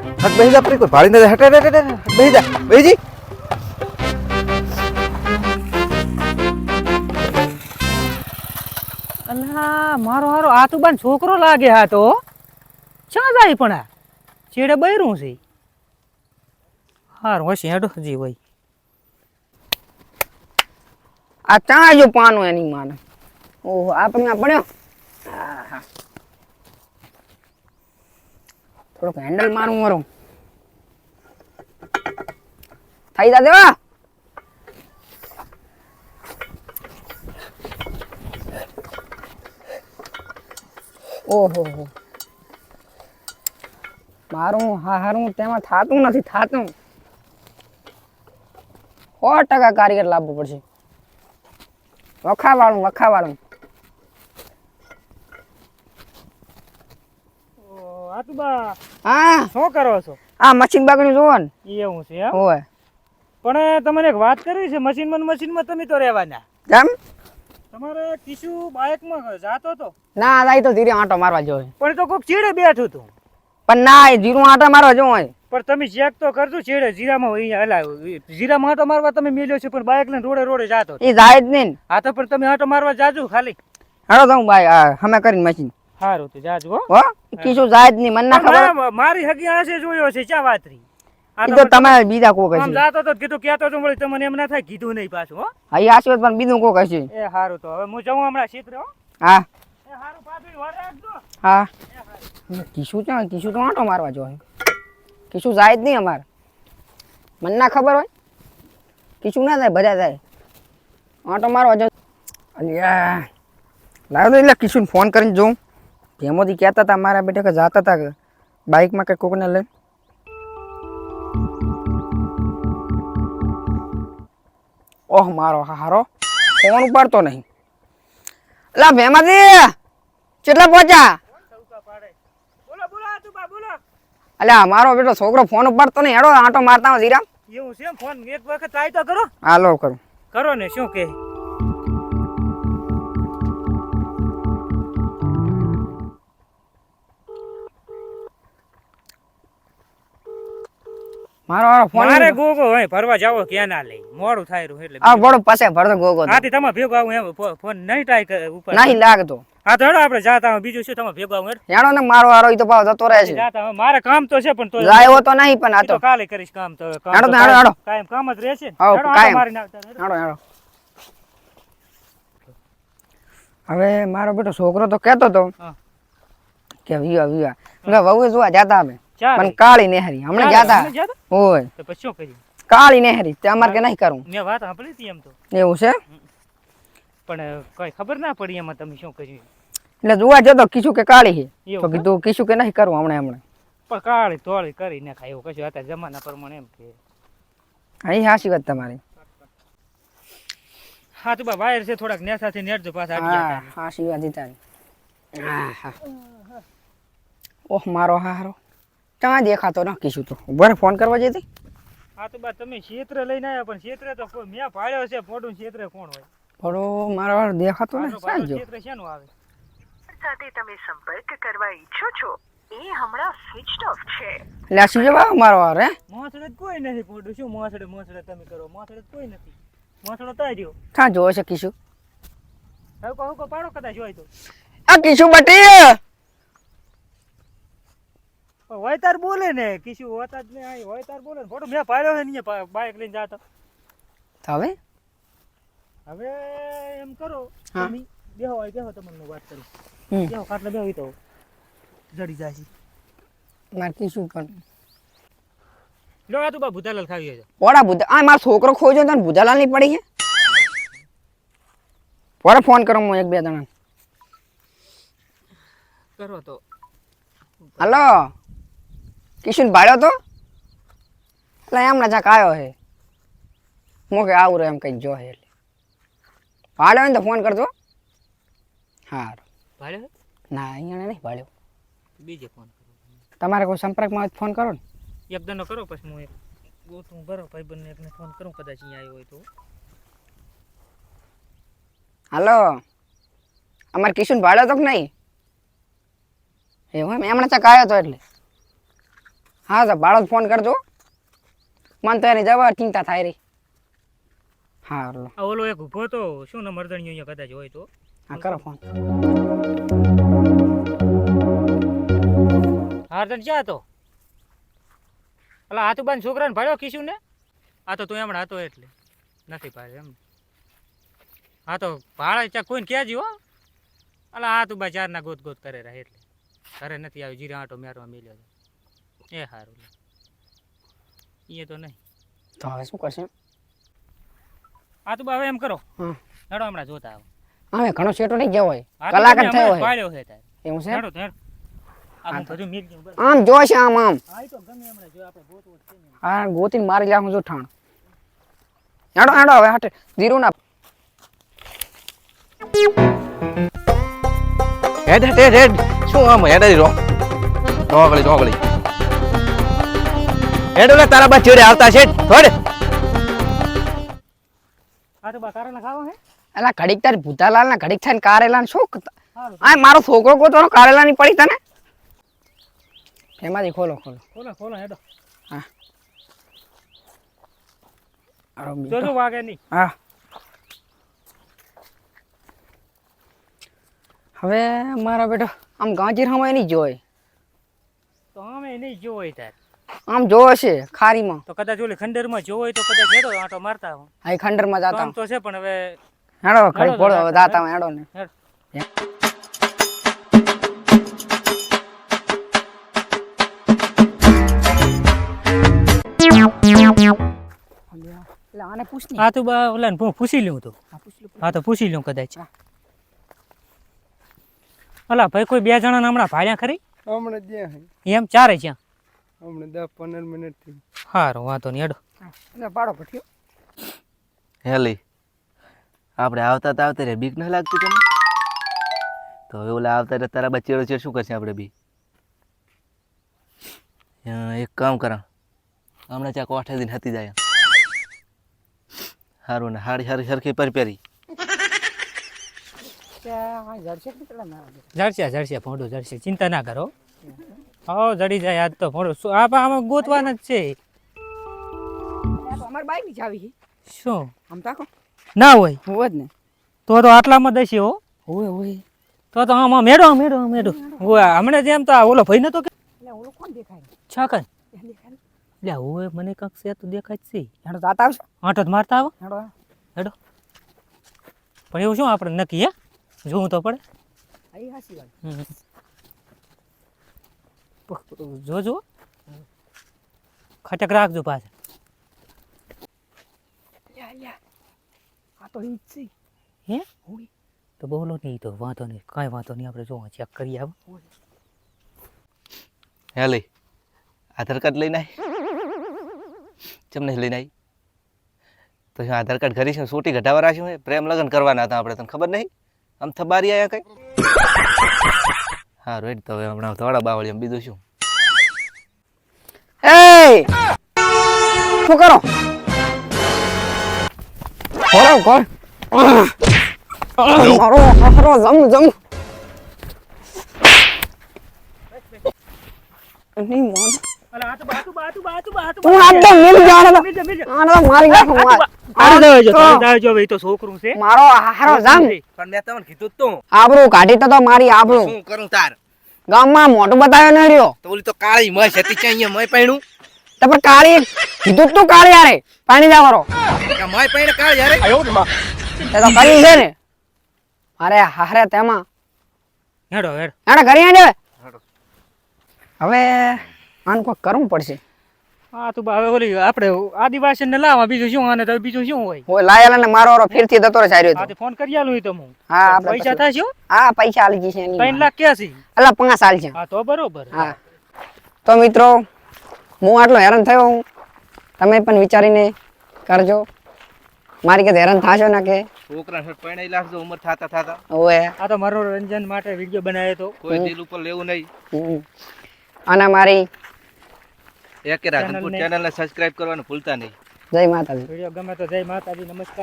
હટ બેસી જા કોઈ ભાળી ના હટ હટ હટ બેસી જા બેસી જી અલા મારો હારો આ તો બાન છોકરો લાગે હા તો. ક્યાં જાય પણ આ. છેડે બૈરું છે. હારું, હશે, હેડો, હજી ભાઈ આ ત્યાં જો પાનો એની માને. ઓહો આપણે પડ્યો હા આહા. થોડોક હેન્ડલ મારું મારું થઈ જા દેવા. ઓહો. હો. મારું હા, હારું, તેમાં થાતું નથી, થાતું. સો ટકા કારીગર લાવવું પડશે. વખાવાળું વખાવાળું. આતુબા હા. શું કરો છો? આ મશીન બાગડ્યું જોવો ને. એવું છે એમ? હોય. પણ તમને એક વાત કરવી છે મશીનમાં મશીનમાં તમે તો રહેવાના. કેમ? તમારે કિશુ બાઇકમાં જાતો તો? ના જાય તો ધીરે આંટો મારવા જોઈએ પણ તો કોઈક ચીડે બેઠું તું. પણ ના એ જીરું આંટો મારવા જો પણ તમે ચેક તો કરજો ચીડે જીરામાં અલા જીરામાં આટો મારવા તમે મેલ્યો છે પણ બાઇક લઈને રોડે રોડે જાતો. એ જાય જ નહીં. હા તો પણ તમે આટો મારવા જાજો ખાલી. હાલો તો હું ભાઈ આ હમે કરીને મશીન. સારું તો જાજો હો. કીશું જાય જ નહીં મને ના ખબર. મારી હગી આશે જોયો છે ચા વાત રહી આ તો તમે બીજા કોક આમ જાતો તો કીધું કહેતો તો મળી તમને એમ ના થાય કીધું નહીં પાછું હો. હા એ આશીર્વાદ પણ બીજું કોક હશે. એ હારું તો હવે હું જઉં હમણાં ક્ષેત્રે હો. હા. એ હારું પાછું વાર રાખજો. હા. કીશું ચા કીશું તો આટો મારવા જો કીશું જાય જ નહીં અમારે. મને ના ખબર હોય. કીશું ના થાય બધા થાય. આટો મારવા જો અલ્યા. લાવ તો એટલે કીશું ફોન કરીને જોઉં. ભેમોથી કહેતા હતા મારા બેટા કે જાતા હતા કે બાઇકમાં કે કોકને લઈને ઓહ મારો હારો ફોન ઉપાડતો નહીં. અલા ભેમાજી કેટલા પહોંચ્યા? બોલો બોલો આતુબા બોલો અલ્યા મારો બેટો છોકરો ફોન ઉપાડતો નહીં હેડો આંટો મારતા હોય ધીરામ એવું છે એમ ફોન એક વખત ટ્રાય તો કરો. હાલો કરું. કરો ને શું કે મારો ફોન મારે ગોગો હોય ફરવા જાવો કે ના લઈ? મોડું થાય રહ્યું એટલે આ બડો પાસે ભરતો ગોગો. આથી તમે ભેગો આવું એમ ફોન નહીં ટ્રાય ઉપર. નહીં લાગતો. હા તો હેડો આપણે જાતા હોય બીજું શું તમે ભેગો આવું હેડો. હેડો ને મારો હારો ઈ તો પાછો જતો રહે છે. જાતા હોય મારે કામ તો છે પણ તો જાય તો નહીં પણ આ તો કાલે કરીશ કામ તો હેડો તો તો હેડો, હેડો. કાયમ કામ જ રહેશે ને. હેડો, કાયમ. હેડો. હેડો હેડો. હવે મારો બેટો છોકરો તો કહેતો હતો કે વિવા વિવા વહુ જોવા જાતા અમે. પણ કાળી નેહરી હમણાં ગયા હતા ઓય તો પછી શું કર્યું કાળી નેહરી તે અમાર કે નહીં કરું. મેં વાત સાંભળી હતી એમ તો. એવું છે? પણ કઈ ખબર ના પડી એમાં તમે શું કર્યું? એટલે જોવા જતો કીશું કે કાળી છે. તો? કીધું કીશું કે નહીં કરું હમણાં હમણાં. પણ કાળી તોળી કરી નાખાય એવું કશું અત્યારે જમાના પ્રમાણે એમ કે. અહીં હાસી વાત તમારી. હા તો બા વાયર છે થોડાક નેસાથી નેટજો પાછા હા. હાસી વાત તારી. ઓહ મારો હારો. ક્યાં દેખાતો ના કીશું તો. ઊભા ફોન કરવા જતી હા તો બા તમે ક્ષેત્ર લઈને આવ્યા પણ ક્ષેત્ર તો મેં પાડ્યો છે ફોટો ક્ષેત્ર કોણ હોય? ફોટો મારો હારો દેખાતો ને સાંજ જો ક્ષેત્ર શેનું આવે? સાથે તમે સંપર્ક કરવા ઈચ્છો છો એ હમણાં સ્વિચડ ઓફ છે. એટલે આ સીજો મારો હે? મોસડે કોઈ નથી ફોટો શું મોસડે મોસડે તમે કરો મોસડે કોઈ નથી. મોસડો તો રહ્યો ક્યાં જોવે છે કીશું. હવે કહું કો પાડો કદાચ હોય તો. આ કીશું બટી! હોય તાર બોલે ને કિસુ હોતા જ ને અહીં હોય તાર બોલે ફોટો મેં પાડ્યો છે ને બાઇક લઈને જાતો. હવે? હવે એમ કરો. તમે બેહો હોય બેહો તમને વાત કરું. બેહો કાટલે બેહો તો જડી જાય છે મારે કીશું પણ. લો આ તું બા ભૂતાલાલ ખાવી છે ઓડા ભૂતા આ માર છોકરો ખોજો તને ભૂતાલાલની પડી છે. પોરે ફોન કરો હું એક બે જણા કરો તો. હલો. કિશન ભાડ્યો તો એટલે એમણે જાક આવ્યો છે હું કે આવું એમ કંઈક જો એટલે. ભાડ્યો ને તો ફોન કરજો. હારું. ભાડ્યો ના અહીંયા નહીં ભાડ્યો બીજે ફોન કરો. તમારે કોઈ સંપર્કમાં હોય ફોન કરો ને. એક દનો કરો પછી હું એક ભરો ભાઈ બંને એકને ફોન કરું કદાચ અહીંયા આવ્યો હોય તો. હાલો. અમારે કિશન ભાડ્યો તો કે નહીં? એવું એમ એમણે ચક આવ્યો તો એટલે. હા સાહેબ બાળક ફોન કરજો. મને તો એની જવા ચિંતા થાય રહી. હા ઓલો એક ઊભો તો શું ને મરદણીઓ અહીંયા કદાચ હોય તો? હા કરો ફોન. હાર્દન ક્યાં હતો? તો બાન છોકરાને ભાડ્યો કીશું ને? આ તો તું હમણાં હતો એટલે. નથી પાડે એમ. હા તો ભાડે ચા કોઈને કહેજી હો અલા આ તું બા ચારના ગોત ગોત કરે રહે એટલે. ઘરે નથી આવ્યો જીરા આટો મેરવા મેલ્યો એ સારું એ તો નહીં. તો હવે શું કરશે? આ તો હવે એમ કરો. નડો હમણાં જોતા આવો. હવે ઘણો શેટો નહીં ગયો હોય. કલાક જ થયો હોય. પાડ્યો છે તારે. એવું છે? નડો ગયું આમ જોશે આમ આમ. આ તો ગમે હમણાં જો આપણે ગોતવો જ છે ને. હા ગોતીને મારી લાખું જો ઠાણ. હેડો હેડો હવે હાટે જીરું ના. હેડ હેડ હેડ શું આમ હેડ રો રોગળી રોગળી હેડ ઓલા તારા બા ચેડે આવતા છે. થોડ. આ તો બા કારેલા ખાવા હે? અલા ઘડીક તાર ભૂતાલાલ ના ઘડીક થાય ને કારેલા ને શું આ મારો છોકરો ગોતવાનો કારેલા ની પડી તને? એમાંથી ખોલો ખોલો. ખોલો ખોલો હેડો. આરો જો બેટો. જો વાગે ની હા. હવે મારા બેટો આમ ગાંજીર હમાય નહીં જોય. તો હમે નહીં જોય તાર. આમ જોવો છે ખારીમાં. તો કદાચ ઓલી ખંડેરમાં જોવો હોય તો કદાચ હેડો આટો મારતા આવો. આ ખંડરમાં જાતા આમ તો છે પણ હવે હેડો ઘડી પડો જાતા હેડો. ને. હેડ. આને પૂછ ને તો બા ઓલા હું પૂછી લઉં તો. હા તો પૂછી લઉં કદાચ. ઓલા ભાઈ કોઈ બે જણા હમણાં ભાડ્યા ખરી? હમણાં એમ ચારે જ્યાં? હમણાં દસ પંદર મિનિટથી સારું વાંધો નહીં હેડો. એટલે પાડો પઠ્યો હેલી આપણે આવતા તો આવતા રે બીક ન લાગતી તમને તો હવે ઓલા આવતા રે તારા બચેડો છે શું કરશે આપણે બી? એક કામ કરા હમણાં ચા કોઠે દિન હતી જાય. સારું ને હારી હારી સરખી પર પહેરી. જડશે જડશે જડશે જડશે ચિંતા ના કરો હો જડી જાય આજ તો ફોડો શું આ બા આમાં ગોતવાના જ છે. અમાર બાઈકની ચાવી છે શું? આમ તાકો ના હોય. હોય જ ને. તો તો આટલામાં દશે હો. હોવે હોય તો તો આમાં મેળો મેળો મેડો હોય હમણાં જેમ તો ઓલો ભાઈ નતો કે એટલે ઓલો કોણ દેખાય? છકન. દેખાય લે હોય મને કાંક છે તો દેખાય છે. હેડો જાતા આવશો આંટો જ મારતા આવો. હેડો હેડો. પણ એવું શું આપણે નક્કી હે? જોવું તો પડે. આઈ હાસી વાત. જોજો. ખટક રાખજો પાછા. આ તો ઈ જ છે. હે? તો બોલો નહીં તો વાંધો નહીં. કાંઈ વાંધો નહીં આપણે જોવા ચેક કરી આવ. હે લઈ આધાર કાર્ડ લઈને આવી ચમને લઈને આવી તો હું આધાર કાર્ડ ઘરી છે? સોટી ઘટાવા રાખ્યું પ્રેમ લગ્ન કરવાના હતા આપણે તને ખબર નહીં? આમ થબારી આયા કઈ? રેડ તો હવે હમણાં થોડા બાવળી બીજું શું? એ શું કરો? ખોરો કોણ મારો હારો જમ જમ. નહીં મોન અલા આ તો બા તું બા તું બા તું બા તું તું આમ તો મિલ જાણે તો મિલ જા, મિલ જા. આને તો મારી નાખું માર. તારે દાવજો, તો તારે દાવજો, હવે તો છોકરું છે. મારો હારો જમ. પણ મેં તમને કીધું તું. આબરૂ કાઢી તો તો મારી આબરૂ. શું કરું તાર? ગામમાં મોઢું બતાવ્યો ન રહ્યો. તો ઓલી તો કાળી મય હતી કે અહીંયા મય પૈણું? તો પણ કાળી કીધું તું કાળી યારે પાણી જા કરો કે મય પૈણે કાળી યારે તે તો કરી છે ને. અરે હારે તેમાં. હેડો હેડ. એને કરી હેડો. હવે આનું કોઈ કરવું પડશે? હા તો હવે ઓલી આપણે આદિવાસી ને લાવવા બીજું શું આને તો બીજું શું હોય? હોય લાયેલા ને મારો વારો ફેરથી જતો રહે સાર્યો તો ફોન કરી આલું તો હું. હા આપણે પૈસા થશે હા? પૈસા આલી જશે એની ત્રણ લાખ ક્યાંથી અલા પાંચ સાલ છે હા તો બરોબર. હા. તો મિત્રો હું આટલો હેરાન થયો હું. તમે પણ વિચારીને કરજો. મારી કે હેરાન થાશો ના કે? છોકરા હેઠ પૈણે લાખજો ઉંમર થાતા થાતા. હવે આ તો મનોરંજન માટે વીડિયો બનાવ્યો તો. કોઈ દિલ ઉપર લેવું નહીં. અને મારી એક રાધનપુર ચેનલને- સબસ્ક્રાઇબ કરવાનું ભૂલતા નહીં. જય માતાજી. વીડિયો ગમે તો જય માતાજી નમસ્કાર.